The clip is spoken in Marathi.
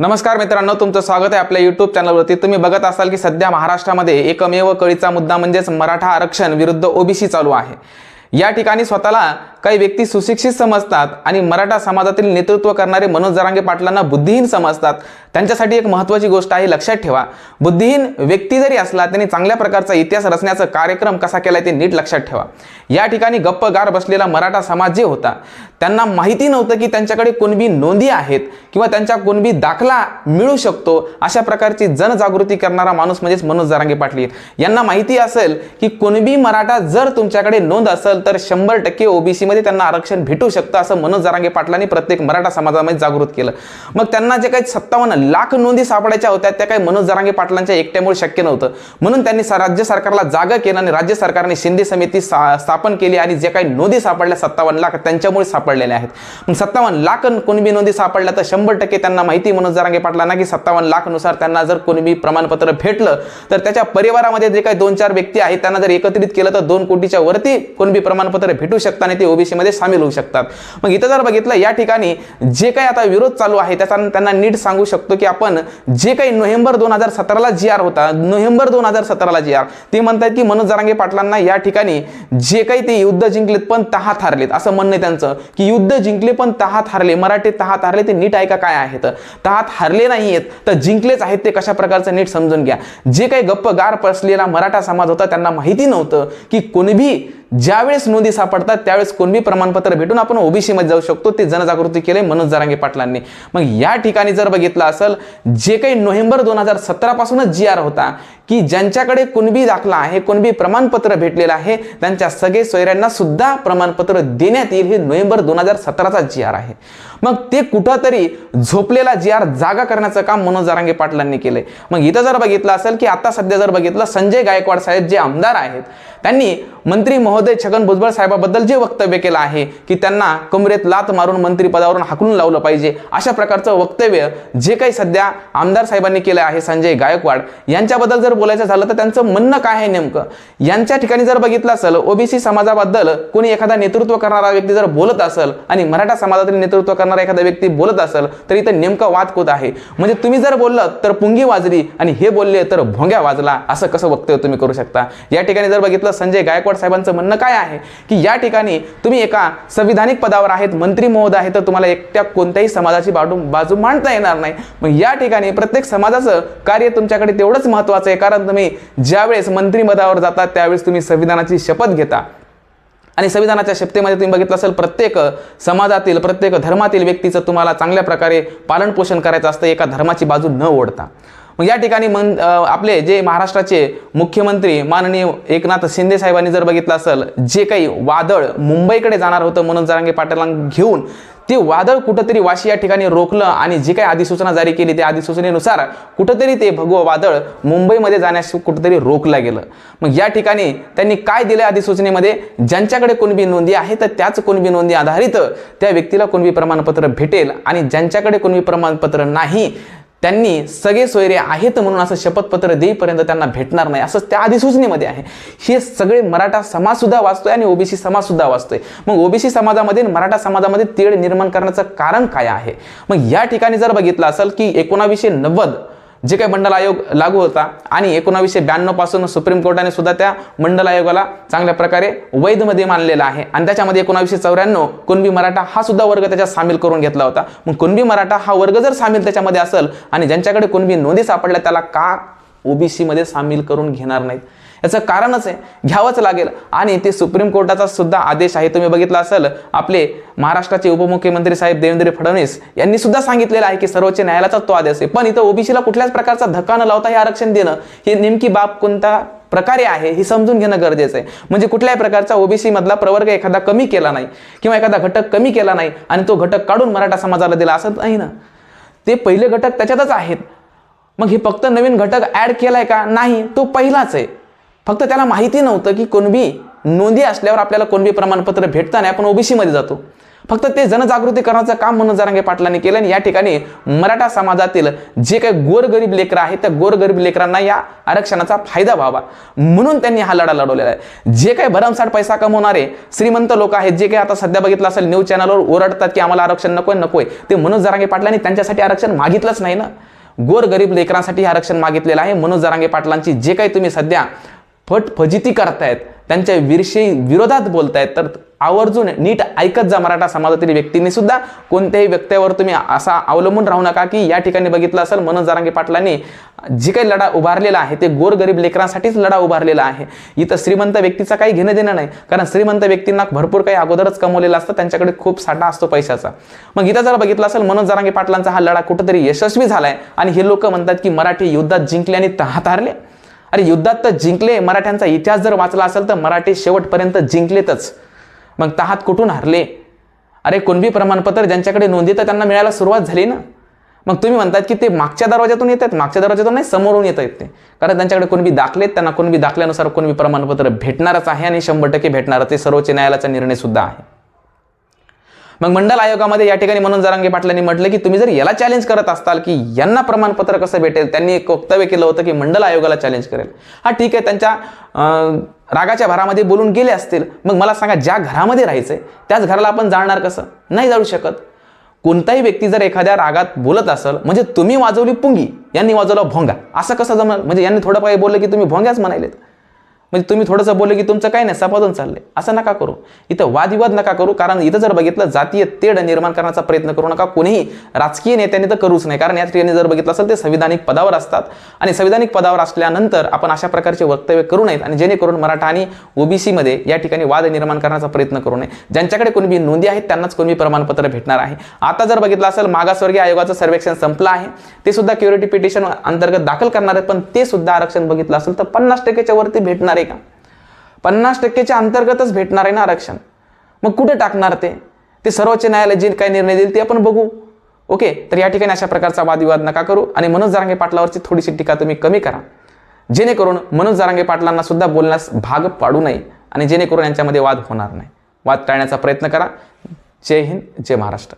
नमस्कार मित्रांनो तुमचं स्वागत आहे आपल्या युट्यूब चॅनलवरती तुम्ही बघत असाल की सध्या महाराष्ट्रामध्ये एकमेव कळीचा मुद्दा म्हणजेच मराठा आरक्षण विरुद्ध ओबीसी चालू आहे. या ठिकाणी स्वतःला काही व्यक्ती सुशिक्षित समजतात आणि मराठा समाजातील नेतृत्व करणारे मनोज जरांगे पाटलांना बुद्धिहीन समजतात. त्यांच्यासाठी एक महत्त्वाची गोष्ट आहे लक्षात ठेवा. बुद्धिहीन व्यक्ती जरी असला त्यांनी चांगल्या प्रकारचा इतिहास रचण्याचा कार्यक्रम कसा केलाय ते नीट लक्षात ठेवा. या ठिकाणी गप्पगार बसलेला मराठा समाज जे होता त्यांना माहिती नव्हतं की त्यांच्याकडे कुणबी नोंदी आहेत किंवा त्यांच्या कुणबी दाखला मिळू शकतो अशा प्रकारची जनजागृती करणारा माणूस म्हणजेच मनोज जरांगे पाटील. यांना माहिती असेल की कुणबी मराठा जर तुमच्याकडे नोंद असेल तर शंभर टक्के ओबीसीमध्ये त्यांना आरक्षण भेटू शकतं असं मनोज जरांगे पाटलांनी प्रत्येक मराठा समाजामध्ये जागृत केलं. मग त्यांना जे काही सत्तावन्न लाख नोंदी सापडायच्या होत्या त्या काही मनोज जरांगे पाटलांच्या एकट्यामुळे शक्य नव्हतं. म्हणून त्यांनी राज्य सरकारला जागा केलं आणि राज्य सरकारने शिंदे समिती सा- स्थापन केली आणि जे काही नोंदी सापडल्या सत्तावन्न लाख त्यांच्यामुळे सापडलेल्या आहेत. मग सत्तावन्न लाख कुणबी नोंदी सापडल्या तर शंभर टक्के त्यांना माहिती मनोज जरांगे पाटलांना की सत्तावन्न लाखनुसार त्यांना जर कुणबी प्रमाणपत्र भेटलं तर त्याच्या परिवारामध्ये जे काही दोन चार व्यक्ती आहेत त्यांना जर एकत्रित केलं तर दोन कोटीच्या वरती कुणबी प्रमाणपत्र भेटू शकतात आणि ते ओबीसी मध्ये सामील होऊ शकतात. मग इथं जर बघितलं या ठिकाणी जे काही आता विरोध चालू आहे त्याचा त्यांना नीट सांगू शकतो की आपण जे काही नोव्हेंबर दोन हजार सतराला जी आर होता नोव्हेंबर दोन हजार सतराला जी आर ते म्हणतात की मनोज जरांगे पाटलांना या ठिकाणी जे काही ते युद्ध जिंकलेत पण तहा थारलेत असं म्हणणं त्यांचं. की युद्ध जिंकले पण तहात हारले. मराठे तहात हारले ते नीट ऐका काय आहेत. तहात हारले आहेत तर जिंकलेच आहेत ते कशा प्रकारचं नीट समजून घ्या. जे काही गप्प गार पसलेला मराठा समाज होता त्यांना माहिती नव्हतं की कोणबी ज्यावेळेस नोंदी सापडतात त्यावेळेस कोणबी प्रमाणपत्र भेटून आपण ओबीसी मध्ये जाऊ शकतो. ते जनजागृती केले मनोज जरांगे पाटलांनी. मग या ठिकाणी जर बघितलं असेल जे काही नोव्हेंबर दोन हजार सतरा पासूनच जी आर होता की ज्यांच्याकडे कुणबी दाखला आहे कुणबी प्रमाणपत्र भेटलेलं आहे त्यांच्या सगळे सोयऱ्यांना सुद्धा प्रमाणपत्र देण्यात येईल हे नोव्हेंबर दोन हजार सतराचा जी आर आहे. मग ते कुठंतरी झोपलेला जी आर जागा करण्याचं काम मनोज जारांगे पाटलांनी केलंय. मग इथं जर बघितलं असेल की आता सध्या जर बघितलं संजय गायकवाड साहेब जे आमदार आहेत त्यांनी मंत्री महोदय छगन भुजबळ साहेबाबद्दल जे वक्तव्य केलं आहे की त्यांना कमरेत लात मारून मंत्रीपदावरून हाकलून लावलं पाहिजे अशा प्रकारचं वक्तव्य जे काही सध्या आमदार साहेबांनी केलं आहे संजय गायकवाड यांच्याबद्दल जर बोलायचं झालं तर त्यांचं म्हणणं काय आहे नेमकं? यांच्या ठिकाणी जर बघितलं असेल ओबीसी समाजाबद्दल कोणी एखादा नेतृत्व करणारा व्यक्ती जर बोलत असेल आणि मराठा समाजातील नेतृत्व करणारा एखादा व्यक्ती बोलत असेल तर इथं नेमकं वाद कोत आहे? म्हणजे तुम्ही जर बोललं तर पुंगी वाजली आणि हे बोलले तर भोंग्या वाजला. असं कसं वक्तव्य तुम्ही करू शकता? या ठिकाणी जर बघितलं संजय गायकवाड साहेबांचं म्हणणं काय आहे? की या ठिकाणी तुम्ही एका संविधानिक पदावर आहेत मंत्री महोदय आहे तर तुम्हाला एकट्या कोणत्याही समाजाची बाजू बाजू मांडता येणार नाही. मग या ठिकाणी प्रत्येक समाजाचं कार्य तुमच्याकडे तेवढंच महत्वाचं आहे. कारण तुम्ही ज्यावेळेस मंत्री पदावर जाता त्यावेळेस तुम्ही संविधानाची शपथ घेता. आणि संविधानाच्या शपथेमध्ये तुम्ही बघितलं असेल प्रत्येक समाजातील प्रत्येक धर्मातील व्यक्तीचं तुम्हाला चांगल्या प्रकारे पालनपोषण करायचं असतं एका धर्माची बाजू न ओढता. मग या ठिकाणी मन आपले जे महाराष्ट्राचे मुख्यमंत्री माननीय एकनाथ शिंदे साहेबांनी जर बघितलं असेल जे काही वादळ मुंबईकडे जाणार होतं मनोज जरांगे पाटलां घेऊन ते वादळ कुठंतरी वाशी या ठिकाणी रोखलं आणि जी काही अधिसूचना जारी केली त्या अधिसूचनेनुसार कुठंतरी ते भगवं वादळ मुंबईमध्ये जाण्यास कुठंतरी रोखलं गेलं. मग या ठिकाणी त्यांनी काय दिलं अधिसूचनेमध्ये? ज्यांच्याकडे कुणबी नोंदी आहे तर त्याच कुणबी नोंदी आधारित त्या व्यक्तीला कुणबी प्रमाणपत्र भेटेल आणि ज्यांच्याकडे कुणबी प्रमाणपत्र नाही त्यांनी सगळे सोयरे आहेत म्हणून असं शपथपत्र देईपर्यंत त्यांना भेटणार नाही. असं त्या अधिसूचनेमध्ये आहे. हे सगळे मराठा समाजसुद्धा वाचतोय आणि ओबीसी समाजसुद्धा वाचतोय. मग ओबीसी समाजामध्ये मराठा समाजामध्ये तेढ निर्माण करण्याचं कारण काय आहे? मग या ठिकाणी जर बघितलं असेल की एकोणावीसशे नव्वद जे काही मंडल आयोग लागू होता आणि एकोणावीसशे ब्याण्णवपासून सुप्रीम कोर्टाने सुद्धा त्या मंडल आयोगाला चांगल्या प्रकारे वैधमध्ये मानलेला आहे. आणि त्याच्यामध्ये एकोणावीसशे चौऱ्याण्णव कुणबी मराठा हा सुद्धा वर्ग त्याच्यात सामील करून घेतला होता. मग कुणबी मराठा हा वर्ग जर सामील त्याच्यामध्ये असेल आणि ज्यांच्याकडे कुणबी नोंदी सापडल्या त्याला का ओबीसीमध्ये सामील करून घेणार नाहीत. याचं कारणच आहे घ्यावंच लागेल. आणि ते सुप्रीम कोर्टाचा सुद्धा आदेश आहे तुम्ही बघितला असेल आपले महाराष्ट्राचे उपमुख्यमंत्री साहेब देवेंद्र फडणवीस यांनी सुद्धा सांगितलेलं आहे की सर्वोच्च न्यायालयाचा तो आदेश आहे. पण इथं ओबीसीला कुठल्याच प्रकारचा धक्का न लावता हे आरक्षण देणं हे नेमकी बाब कोणता प्रकारे आहे हे समजून घेणं गरजेचं आहे. म्हणजे कुठल्याही प्रकारचा ओबीसी मधला प्रवर्ग एखादा कमी केला नाही किंवा एखादा घटक कमी केला नाही आणि तो घटक काढून मराठा समाजाला दिला असं नाही ना? ते पहिले घटक त्याच्यातच आहेत. मग हे फक्त नवीन घटक ॲड केलाय का? नाही तो पहिलाच आहे. फक्त त्याला माहिती नव्हतं की कोणबी नोंदी असल्यावर आपल्याला कोणबी प्रमाणपत्र भेटताना नाही आपण ओबीसीमध्ये जातो. फक्त ते जनजागृती करण्याचं काम म्हणून जरांगे पाटलांनी केलं आणि या ठिकाणी मराठा समाजातील जे काही गोरगरीब लेकरं आहेत त्या गोरगरीब लेकरांना या आरक्षणाचा फायदा व्हावा. म्हणून त्यांनी हा लढा लढवलेला आहे. जे काही भरमसाठ पैसा कमवणारे श्रीमंत लोक आहेत जे काही आता सध्या बघितलं असेल न्यूज चॅनलवर ओरडतात की आम्हाला आरक्षण नकोय नकोय. ते म्हणून जरांगे पाटलांनी त्यांच्यासाठी आरक्षण मागितलंच नाही ना. गोरगरीब लेकरांसाठी हे आरक्षण मागितलेलं आहे. मनोज जरांगे पाटलांची जे काही तुम्ही सध्या फटफजिती करतायत त्यांच्या विषयी विरोधात बोलतायत. तर आवर्जून नीट ऐकत जा मराठा समाजातील व्यक्तींनी सुद्धा. कोणत्याही व्यक्त्यावर तुम्ही असा अवलंबून राहू नका की या ठिकाणी बघितलं असेल मनोज जारांगे पाटलांनी जी काही लढा उभारलेला आहे ते गोरगरीब लेकरांसाठीच लढा उभारलेला आहे. इथं श्रीमंत व्यक्तीचा काही घेणं देणं नाही. कारण श्रीमंत व्यक्तींना भरपूर काही अगोदरच कमवलेलं असतं त्यांच्याकडे खूप साठा असतो पैशाचा. मग इथं जर बघितलं असेल मनोज जारांगे पाटलांचा हा लढा कुठेतरी यशस्वी झालाय. आणि हे लोक म्हणतात की मराठी युद्धात जिंकले आणि तहात अरे युद्धात तर जिंकले मराठ्यांचा इतिहास जर वाचला असेल तर मराठी शेवटपर्यंत जिंकलेतच. मग तहात कुठून हरले? अरे कुणबी प्रमाणपत्र ज्यांच्याकडे नोंदी तर त्यांना मिळायला सुरुवात झाली ना? मग तुम्ही म्हणतात की ते मागच्या दरवाज्यातून येतात मागच्या दरवाज्यातून नाही समोरून येत आहेत ते. कारण त्यांच्याकडे कोणबी दाखलेत त्यांना कोणबी दाखल्यानुसार कोणबी प्रमाणपत्र भेटणारच आहे आणि शंभर टक्के भेटणारच ते सर्वोच्च न्यायालयाचा निर्णय सुद्धा आहे. मग मंडल आयोगामध्ये या ठिकाणी म्हणून जरांगे पाटलांनी म्हटलं की तुम्ही जर याला चॅलेंज करत असताल की यांना प्रमाणपत्र कसं भेटेल? त्यांनी एक वक्तव्य केलं होतं की मंडल आयोगाला चॅलेंज करेल. हा ठीक आहे त्यांच्या रागाच्या भरामध्ये बोलून गेले असतील. मग मला सांगा ज्या घरामध्ये राहायचंय त्याच घराला आपण जाणणार कसं? नाही जाऊ शकत. कोणताही व्यक्ती जर एखाद्या रागात बोलत असेल म्हणजे तुम्ही वाजवली पुंगी यांनी वाजवला भोंगा. असं कसं जमलं? म्हणजे यांनी थोडं पाहिजे बोललं की तुम्ही भोंग्याच म्हणायलेत. म्हणजे तुम्ही थोडंसं बोलले की तुमचं काही नाही सपादून चाललंय. असं नका करू. इथं वादविवाद नका करू कारण इथं जर बघितलं जातीय तेढ निर्माण करण्याचा प्रयत्न करू नका. कोणीही राजकीय नेत्यांनी तर करूच नाही. कारण या ठिकाणी जर बघितलं असेल ते संविधानिक पदावर असतात. आणि संविधानिक पदावर असल्यानंतर आपण अशा प्रकारचे वक्तव्य करू नयेत. आणि जेणेकरून मराठा आणि ओबीसीमध्ये या ठिकाणी वाद निर्माण करण्याचा प्रयत्न करू नये. ज्यांच्याकडे कोणी नोंदी आहेत त्यांनाच कोणी प्रमाणपत्र भेटणार आहे. आता जर बघितलं असेल मागासवर्गीय आयोगाचं सर्वेक्षण संपलं आहे. ते सुद्धा क्युरिटी पिटिशन अंतर्गत दाखल करणार आहेत. पण ते सुद्धा आरक्षण बघितलं असेल तर पन्नास टक्केच्या वरती भेटणार आहे का? पन्नास टक्केच्या अंतर्गतच भेटणार आहे ना आरक्षण. मग कुठे टाकणार ते? ते सर्वोच्च न्यायालय जे काही निर्णय देईल ते आपण बघू. ओके तर या ठिकाणी अशा प्रकारचा वादविवाद नका करू आणि मनोज जारांगे पाटलावरची थोडीशी टीका तुम्ही कमी करा. जेणेकरून मनोज जारांगे पाटलांना सुद्धा बोलण्यास भाग पाडू नये आणि जेणेकरून यांच्यामध्ये वाद होणार नाही. वाद टाळण्याचा प्रयत्न करा. जय हिंद जय महाराष्ट्र.